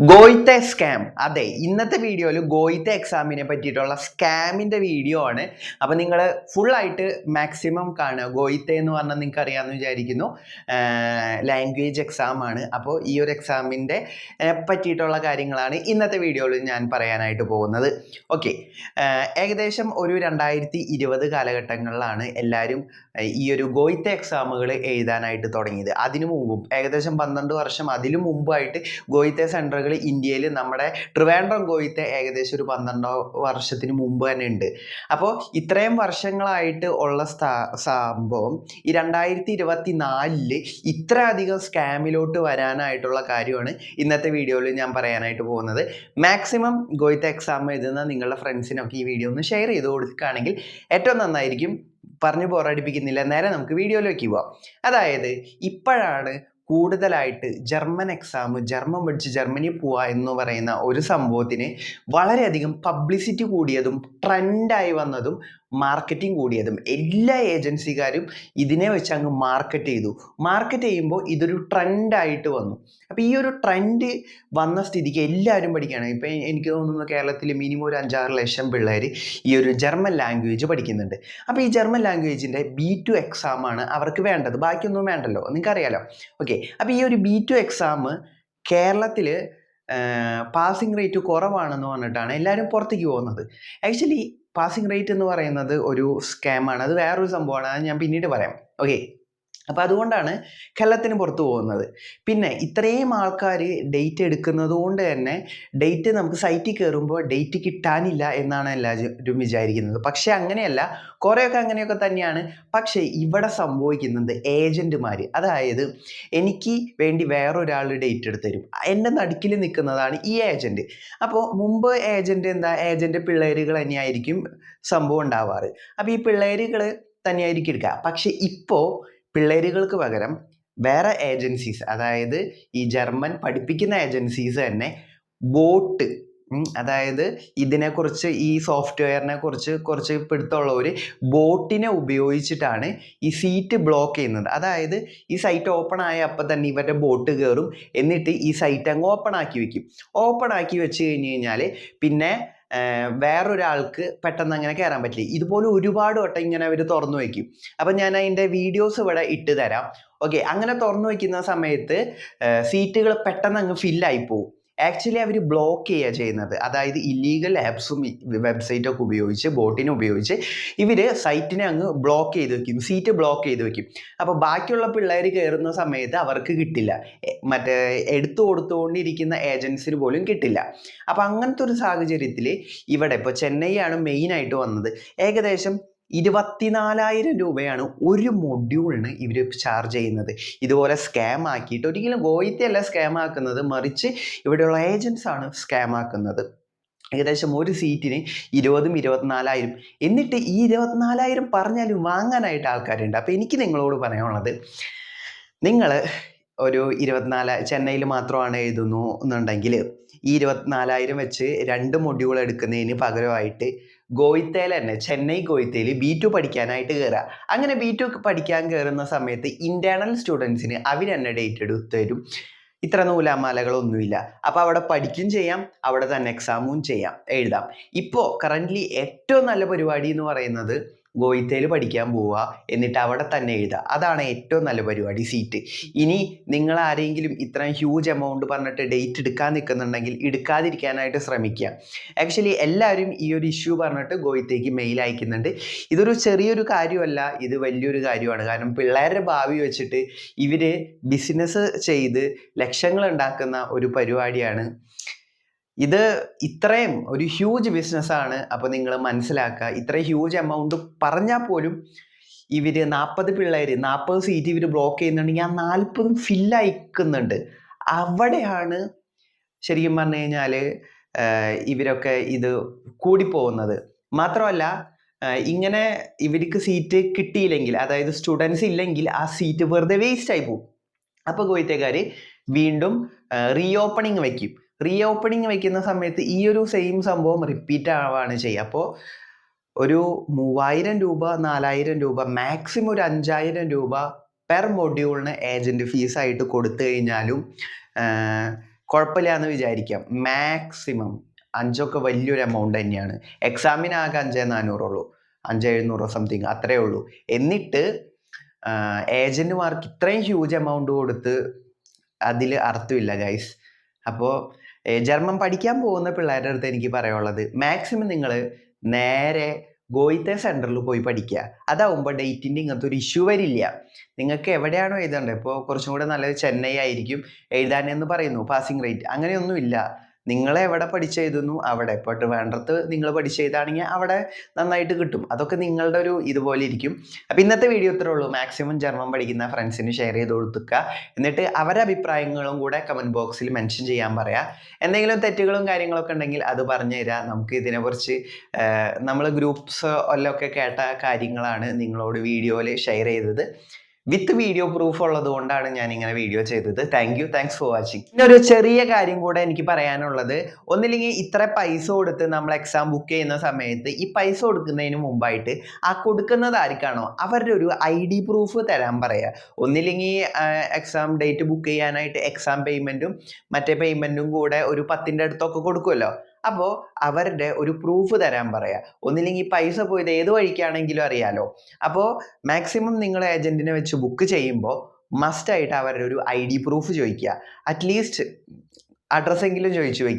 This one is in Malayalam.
ഗോയിത്തെ സ്കാം അതെ ഇന്നത്തെ വീഡിയോയിൽ ഗോയിത്തെ എക്സാമിനെ പറ്റിയിട്ടുള്ള സ്കാമിന്റെ വീഡിയോ ആണ്. അപ്പം നിങ്ങൾ ഫുള്ളായിട്ട് മാക്സിമം കാണുക. ഗോയിത്തെ എന്ന് പറഞ്ഞാൽ നിങ്ങൾക്ക് അറിയാമെന്ന് വിചാരിക്കുന്നു ലാംഗ്വേജ് എക്സാം ആണ്. അപ്പോൾ ഈ ഒരു എക്സാമിന്റെ പറ്റിയിട്ടുള്ള കാര്യങ്ങളാണ് ഇന്നത്തെ വീഡിയോയിൽ ഞാൻ പറയാനായിട്ട് പോകുന്നത്. ഓക്കെ ഏകദേശം ഒരു രണ്ടായിരത്തി ഇരുപത് കാലഘട്ടങ്ങളിലാണ് എല്ലാവരും ഈ ഒരു ഗോയിത്തെ എക്സാമുകൾ എഴുതാനായിട്ട് തുടങ്ങിയത്. അതിനു മുമ്പും ഏകദേശം പന്ത്രണ്ട് വർഷം അതിനു മുമ്പായിട്ട് ഗോയിത്തെ സെന്ററുകൾ ഇന്ത്യയിൽ നമ്മുടെ ട്രിവാൻഡ്രം കോയിത്തെ ഏകദേശം ഒരു പന്ത്രണ്ടോ വർഷത്തിന് മുമ്പ് തന്നെ ഉണ്ട്. അപ്പോൾ ഇത്രയും വർഷങ്ങളായിട്ട് ഉള്ള സംഭവം ഈ രണ്ടായിരത്തി ഇരുപത്തി നാലിൽ ഇത്രയധികം സ്കാമിലോട്ട് വരാനായിട്ടുള്ള കാര്യമാണ് ഇന്നത്തെ വീഡിയോയിൽ ഞാൻ പറയാനായിട്ട് പോകുന്നത്. മാക്സിമം ഗോയിത്തെ എക്സാം എഴുതുന്ന നിങ്ങളുടെ ഫ്രണ്ട്സിനൊക്കെ ഈ വീഡിയോ ഒന്ന് ഷെയർ ചെയ്ത് കൊടുക്കുകയാണെങ്കിൽ ഏറ്റവും നന്നായിരിക്കും. പറഞ്ഞു പോരാടിപ്പിക്കുന്നില്ല നേരെ നമുക്ക് വീഡിയോയിലേക്ക് പോവാം. അതായത് ഇപ്പോഴാണ് കൂടുതലായിട്ട് ജർമ്മൻ എക്സാം ജർമ്മൻ പഠിച്ച് ജർമ്മനി പോവുക എന്ന് പറയുന്ന ഒരു സംഭവത്തിന് വളരെയധികം പബ്ലിസിറ്റി കൂടിയതും ട്രെൻഡായി വന്നതും മാർക്കറ്റിംഗ് കൂടിയതും എല്ലാ ഏജൻസിക്കാരും ഇതിനെ വെച്ച് അങ്ങ് മാർക്കറ്റ് ചെയ്തു. മാർക്കറ്റ് ചെയ്യുമ്പോൾ ഇതൊരു ട്രെൻഡായിട്ട് വന്നു. അപ്പോൾ ഈ ഒരു ട്രെൻഡ് വന്ന സ്ഥിതിക്ക് എല്ലാവരും പഠിക്കുകയാണ്. ഇപ്പം എനിക്ക് തോന്നുന്നു കേരളത്തിൽ മിനിമം ഒരു അഞ്ചാറ് ലക്ഷം പിള്ളേർ ഈ ഒരു ജർമ്മൻ ലാംഗ്വേജ് പഠിക്കുന്നുണ്ട്. അപ്പോൾ ഈ ജർമ്മൻ ലാംഗ്വേജിന്റെ ബി ടു എക്സാമാണ് അവർക്ക് വേണ്ടത്. ബാക്കിയൊന്നും വേണ്ടല്ലോ. നിങ്ങൾക്കറിയാലോ. ഓക്കെ അപ്പോൾ ഈ ഒരു ബി ടു എക്സാം കേരളത്തിൽ പാസിംഗ് റേറ്റ് കുറവാണെന്ന് പറഞ്ഞിട്ടാണ് എല്ലാവരും പുറത്തേക്ക് പോകുന്നത്. ആക്ച്വലി പാസിംഗ് റേറ്റ് എന്ന് പറയുന്നത് ഒരു സ്കാമാണ് അത് വേറൊരു സംഭവമാണ്. അത് ഞാൻ പിന്നീട് പറയാം. ഓക്കെ അപ്പോൾ അതുകൊണ്ടാണ് കേരളത്തിന് പുറത്ത് പോകുന്നത്. പിന്നെ ഇത്രയും ആൾക്കാർ ഡേറ്റ് എടുക്കുന്നത് കൊണ്ട് തന്നെ ഡേറ്റ് നമുക്ക് സൈറ്റിൽ കയറുമ്പോൾ ഡേറ്റ് കിട്ടാനില്ല എന്നാണ് എല്ലാവരും വിചാരിക്കുന്നത്. പക്ഷേ അങ്ങനെയല്ല കുറേയൊക്കെ അങ്ങനെയൊക്കെ തന്നെയാണ്. പക്ഷേ ഇവിടെ സംഭവിക്കുന്നത് ഏജന്റുമാർ അതായത് എനിക്ക് വേണ്ടി വേറൊരാൾ ഡേറ്റ് എടുത്ത് തരും എന്റെ നടുക്കിൽ നിൽക്കുന്നതാണ് ഈ ഏജന്റ് അപ്പോൾ മുമ്പ് ഏജന്റ് എന്താ? ഏജന്റ് പിള്ളേരുകൾ തന്നെയായിരിക്കും സംഭവം ഉണ്ടാവാറ്. അപ്പോൾ ഈ പിള്ളേരുകൾ തന്നെയായിരിക്കും എടുക്കുക. പക്ഷേ ഇപ്പോൾ പിള്ളേരുകൾക്ക് പകരം വേറെ ഏജൻസീസ് അതായത് ഈ ജർമ്മൻ പഠിപ്പിക്കുന്ന ഏജൻസീസ് തന്നെ ബോട്ട് അതായത് ഇതിനെക്കുറിച്ച് ഈ സോഫ്റ്റ്വെയറിനെ കുറിച്ച് കുറച്ച് പിടുത്തമുള്ളവർ ബോട്ടിനെ ഉപയോഗിച്ചിട്ടാണ് ഈ സീറ്റ് ബ്ലോക്ക് ചെയ്യുന്നത്. അതായത് ഈ സൈറ്റ് ഓപ്പൺ ആയ അപ്പം തന്നെ ഇവരുടെ ബോട്ട് കയറും എന്നിട്ട് ഈ സൈറ്റ് അങ്ങ് ഓപ്പൺ ആക്കി വെക്കും. ഓപ്പൺ ആക്കി വെച്ച് കഴിഞ്ഞ് കഴിഞ്ഞാൽ പിന്നെ വേറൊരാൾക്ക് പെട്ടെന്ന് അങ്ങനെ കയറാൻ പറ്റില്ല. ഇതുപോലെ ഒരുപാട് വട്ടം ഇങ്ങനെ അവർ തുറന്നു വയ്ക്കും അപ്പം ഞാൻ അതിന്റെ വീഡിയോസ് ഇവിടെ ഇട്ട് തരാം. ഓക്കെ അങ്ങനെ തുറന്നു വയ്ക്കുന്ന സമയത്ത് സീറ്റുകൾ പെട്ടെന്ന് അങ്ങ് ഫില്ലായി പോകും ആക്ച്വലി അവർ ബ്ലോക്ക് ചെയ്യുക ചെയ്യുന്നത്. അതായത് ഇല്ലീഗൽ ആപ്സും വെബ്സൈറ്റൊക്കെ ഉപയോഗിച്ച് ബോട്ടിനെ ഉപയോഗിച്ച് ഇവർ സൈറ്റിനെ അങ്ങ് ബ്ലോക്ക് ചെയ്ത് വെക്കും. സീറ്റ് ബ്ലോക്ക് ചെയ്ത് വെക്കും. അപ്പോൾ ബാക്കിയുള്ള പിള്ളേർ കയറുന്ന സമയത്ത് അവർക്ക് കിട്ടില്ല. മറ്റേ എടുത്തു കൊടുത്തുകൊണ്ടിരിക്കുന്ന ഏജൻസിന് പോലും കിട്ടില്ല. അപ്പോൾ അങ്ങനത്തെ ഒരു സാഹചര്യത്തിൽ ഇവിടെ ഇപ്പോൾ ചെന്നൈയാണ് മെയിനായിട്ട് വന്നത്. ഏകദേശം ഇരുപത്തിനാലായിരം രൂപയാണ് ഒരു മൊഡ്യൂളിന് ഇവർ ചാർജ് ചെയ്യുന്നത്. ഇതുപോലെ സ്കാം ആക്കിയിട്ട് ഒരിക്കലും ഗോയിത്തല്ല സ്കാം ആക്കുന്നത് മറിച്ച് ഇവിടെയുള്ള ഏജൻസ് ആണ് സ്കാം ആക്കുന്നത്. ഏകദേശം ഒരു സീറ്റിന് ഇരുപതും ഇരുപത്തിനാലായിരം. എന്നിട്ട് ഈ ഇരുപത്തിനാലായിരം പറഞ്ഞാലും വാങ്ങാനായിട്ട് ആൾക്കാരുണ്ട്. അപ്പോൾ എനിക്ക് നിങ്ങളോട് പറയാനുള്ളത് നിങ്ങൾ ഒരു ഇരുപത്തിനാല് ചെന്നൈയിൽ മാത്രമാണ് എഴുതുന്നു എന്നുണ്ടെങ്കിൽ ഈ ഇരുപത്തിനാലായിരം വെച്ച് രണ്ട് മൊഡ്യൂൾ എടുക്കുന്നതിന് പകരമായിട്ട് ഗോയിത്തയിൽ തന്നെ ചെന്നൈ ഗോയിത്തേൽ ബി ടു പഠിക്കാനായിട്ട് കയറുക അങ്ങനെ ബി ടു പഠിക്കാൻ കയറുന്ന സമയത്ത് ഇന്റേർണൽ സ്റ്റുഡൻസിന് അവർ തന്നെ ഡേറ്റ് എടുത്ത് തരും. ഇത്ര നൂലാമാലകളൊന്നുമില്ല. അപ്പോൾ അവിടെ പഠിക്കും ചെയ്യാം അവിടെ തന്നെ എക്സാമും ചെയ്യാം. എഴുതാം. ഇപ്പോൾ കറന്റ്ലി ഏറ്റവും നല്ല പരിപാടി എന്ന് പറയുന്നത് ഗോയിത്തയിൽ പഠിക്കാൻ പോവുക എന്നിട്ട് അവിടെ തന്നെ എഴുതുക. അതാണ് ഏറ്റവും നല്ല പരിപാടി സീറ്റ് ഇനി നിങ്ങൾ ആരെങ്കിലും ഇത്രയും ഹ്യൂജ് എമൗണ്ട് പറഞ്ഞിട്ട് ഡേറ്റ് എടുക്കാൻ നിൽക്കുന്നുണ്ടെങ്കിൽ എടുക്കാതിരിക്കാനായിട്ട് ശ്രമിക്കുക. ആക്ച്വലി എല്ലാവരും ഈ ഒരു ഇഷ്യൂ പറഞ്ഞിട്ട് ഗോയിത്തേക്ക് മെയിൽ അയക്കുന്നുണ്ട്. ഇതൊരു ചെറിയൊരു കാര്യമല്ല ഇത് വലിയൊരു കാര്യമാണ്. കാരണം പിള്ളേരുടെ ഭാവി വെച്ചിട്ട് ഇവർ ബിസിനസ് ചെയ്ത് ലക്ഷങ്ങൾ ഉണ്ടാക്കുന്ന ഒരു പരിപാടിയാണ്. ഇത് ഇത്രയും ഒരു ഹ്യൂജ് ബിസിനസ്സാണ് അപ്പോൾ നിങ്ങൾ മനസ്സിലാക്കുക ഇത്രയും ഹ്യൂജ് എമൗണ്ട് പറഞ്ഞാൽ പോലും ഇവർ നാൽപ്പത് പിള്ളേർ നാൽപ്പത് സീറ്റ് ഇവർ ബ്ലോക്ക് ചെയ്യുന്നുണ്ടെങ്കിൽ ആ നാൽപ്പതും ഫില്ലയക്കുന്നുണ്ട് അവിടെയാണ് ശരിക്കും പറഞ്ഞു കഴിഞ്ഞാൽ ഇവരൊക്കെ ഇത് കൂടിപ്പോകുന്നത്. മാത്രമല്ല ഇങ്ങനെ ഇവർക്ക് സീറ്റ് കിട്ടിയില്ലെങ്കിൽ അതായത് സ്റ്റുഡൻസ് ഇല്ലെങ്കിൽ ആ സീറ്റ് വെറുതെ വേസ്റ്റ് ആയി പോകും. അപ്പോൾ ഗോയിത്തേക്കാർ വീണ്ടും റീ ഓപ്പണിങ് വയ്ക്കും. റീ ഓപ്പണിങ് വയ്ക്കുന്ന സമയത്ത് ഈ ഒരു സെയിം സംഭവം റിപ്പീറ്റ് ആവാണ് ചെയ്യുക. അപ്പോൾ ഒരു മൂവായിരം രൂപ നാലായിരം രൂപ മാക്സിമം ഒരു അഞ്ചായിരം രൂപ പെർ മൊഡ്യൂളിന് ഏജന്റ് ഫീസായിട്ട് കൊടുത്തു കഴിഞ്ഞാലും കുഴപ്പമില്ല എന്ന് വിചാരിക്കാം. മാക്സിമം അഞ്ചൊക്കെ വലിയൊരു എമൗണ്ട് തന്നെയാണ്. എക്സാമിനാകെ അഞ്ചേ നാനൂറുള്ളൂ. അഞ്ച് എഴുന്നൂറോ സംതിങ് അത്രേ ഉള്ളൂ. എന്നിട്ട് ഏജന്റുമാർക്ക് ഇത്രയും ഹ്യൂജ് എമൗണ്ട് കൊടുത്ത് അതിൽ അർത്ഥമില്ല ഗൈസ് അപ്പോൾ ജർമ്മൻ പഠിക്കാൻ പോകുന്ന പിള്ളേരുടെ അടുത്ത് എനിക്ക് പറയാനുള്ളത് മാക്സിമം നിങ്ങൾ നേരെ ഗോയിത്തെ സെന്ററിൽ പോയി പഠിക്കുക അതാവുമ്പോൾ ഡേറ്റിന്റെ ഇങ്ങനത്തെ ഒരു ഇഷ്യൂ വരില്ല. നിങ്ങൾക്ക് എവിടെയാണോ എഴുതേണ്ടത്? ഇപ്പോൾ കുറച്ചും കൂടെ നല്ലത് ചെന്നൈ ആയിരിക്കും എഴുതാനെന്ന് പറയുന്നു പാസിംഗ് റേറ്റ് അങ്ങനെയൊന്നുമില്ല. നിങ്ങൾ എവിടെ പഠിച്ചെഴുതുന്നു? അവിടെ. ഇപ്പോൾ ട്രിവാൻഡ്രത്ത് നിങ്ങൾ പഠിച്ചെഴുതാണെങ്കിൽ അവിടെ നന്നായിട്ട് കിട്ടും. അതൊക്കെ നിങ്ങളുടെ ഒരു ഇതുപോലെ ഇരിക്കും. അപ്പോൾ ഇന്നത്തെ വീഡിയോ ഇത്രേ ഉള്ളൂ. മാക്സിമം ജർമ്മൻ പഠിക്കുന്ന ഫ്രണ്ട്സിന് ഷെയർ ചെയ്ത് കൊടുക്കുക എന്നിട്ട് അവരുടെ അഭിപ്രായങ്ങളും കൂടെ കമന്റ് ബോക്സിൽ മെൻഷൻ ചെയ്യാൻ പറയാം. എന്തെങ്കിലും തെറ്റുകളും കാര്യങ്ങളൊക്കെ ഉണ്ടെങ്കിൽ അത് പറഞ്ഞു തരാം. നമുക്ക് ഇതിനെക്കുറിച്ച് നമ്മൾ ഗ്രൂപ്പ്സ് എല്ലാം ഒക്കെ കേട്ട കാര്യങ്ങളാണ് നിങ്ങളോട് വീഡിയോയിൽ ഷെയർ ചെയ്തത്. വിത്ത് വീഡിയോ പ്രൂഫ് ഉള്ളത് കൊണ്ടാണ് ഞാൻ ഇങ്ങനെ വീഡിയോ ചെയ്തത്. Thank you thanks for watching പിന്നെ ഒരു ചെറിയ കാര്യം കൂടെ എനിക്ക് പറയാനുള്ളത്. ഒന്നില്ലെങ്കിൽ ഇത്ര പൈസ കൊടുത്ത് നമ്മൾ എക്സാം ബുക്ക് ചെയ്യുന്ന സമയത്ത് ഈ പൈസ കൊടുക്കുന്നതിന് മുമ്പായിട്ട് ആ കൊടുക്കുന്നത് ആർക്കാണോ? അവരുടെ ഒരു ഐ ഡി പ്രൂഫ് തരാൻ പറയുക ഒന്നില്ലെങ്കിൽ എക്സാം ഡേറ്റ് ബുക്ക് ചെയ്യാനായിട്ട് എക്സാം പേയ്മെന്റും മറ്റേ പേയ്മെന്റും കൂടെ ഒരു പത്തിന്റെ അടുത്തൊക്കെ കൊടുക്കുമല്ലോ അപ്പോൾ അവരുടെ ഒരു പ്രൂഫ് തരാൻ പറയാം. ഒന്നില്ലെങ്കിൽ പൈസ പോയത് ഏത് വഴിക്കാണെങ്കിലും അറിയാലോ. അപ്പോൾ മാക്സിമം നിങ്ങൾ ഏജന്റിനെ വെച്ച് ബുക്ക് ചെയ്യുമ്പോൾ മസ്റ്റായിട്ട് അവരുടെ ഒരു ഐ ഡി പ്രൂഫ് ചോദിക്കുക. അറ്റ്ലീസ്റ്റ് അഡ്രസ്സെങ്കിലും ചോദിച്ചു വയ്ക്കുക